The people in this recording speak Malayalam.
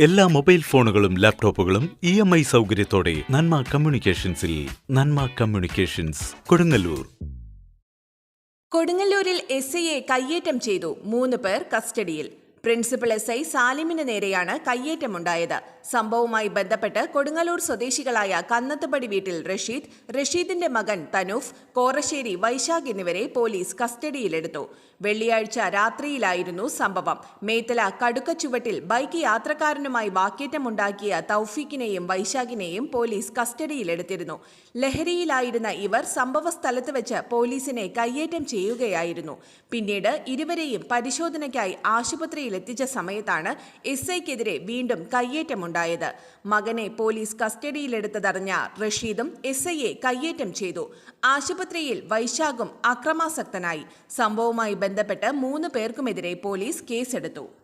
എല്ലാ മൊബൈൽ ഫോണുകളും ലാപ്ടോപ്പുകളും ഇ എം ഐ സൗകര്യത്തോടെ നന്മ കമ്മ്യൂണിക്കേഷൻസിൽ നന്മ കമ്മ്യൂണിക്കേഷൻസ് കൊടുങ്ങല്ലൂർ. കൊടുങ്ങല്ലൂരിൽ എസ് ഐയെ കയ്യേറ്റം ചെയ്തു മൂന്ന് പേർ കസ്റ്റഡിയിൽ. പ്രിൻസിപ്പൽ എസ് ഐ സാലിമിന് നേരെയാണ് കയ്യേറ്റമുണ്ടായത്. സംഭവവുമായി ബന്ധപ്പെട്ട് കൊടുങ്ങല്ലൂർ സ്വദേശികളായ കന്നത്തുപടി വീട്ടിൽ റഷീദ് റഷീദിന്റെ മകൻ തനൂഫ് കോറശ്ശേരി വൈശാഖ് എന്നിവരെ പോലീസ് കസ്റ്റഡിയിലെടുത്തു. വെള്ളിയാഴ്ച രാത്രിയിലായിരുന്നു സംഭവം. മേത്തല കടുക്കച്ചുവട്ടിൽ ബൈക്ക് യാത്രക്കാരനുമായി വാക്കേറ്റമുണ്ടാക്കിയ തൗഫീഖിനെയും വൈശാഖിനെയും പോലീസ് കസ്റ്റഡിയിലെടുത്തിരുന്നു. ലഹരിയിലായിരുന്ന ഇവർ സംഭവ സ്ഥലത്ത് വെച്ച് പോലീസിനെ കയ്യേറ്റം ചെയ്യുകയായിരുന്നു. പിന്നീട് ഇരുവരെയും പരിശോധനയ്ക്കായി ആശുപത്രിയിൽ എത്തിച്ച സമയത്താണ് എസ് ഐക്കെതിരെ വീണ്ടും കയ്യേറ്റമുണ്ടായത്. മകനെ പോലീസ് കസ്റ്റഡിയിലെടുത്തതറിഞ്ഞ റഷീദും എസ് ഐയെ കയ്യേറ്റം ചെയ്തു. ആശുപത്രിയിൽ വൈശാഖും അക്രമാസക്തനായി. സംഭവവുമായി ബന്ധപ്പെട്ട് മൂന്ന് പേർക്കുമെതിരെ പോലീസ് കേസെടുത്തു.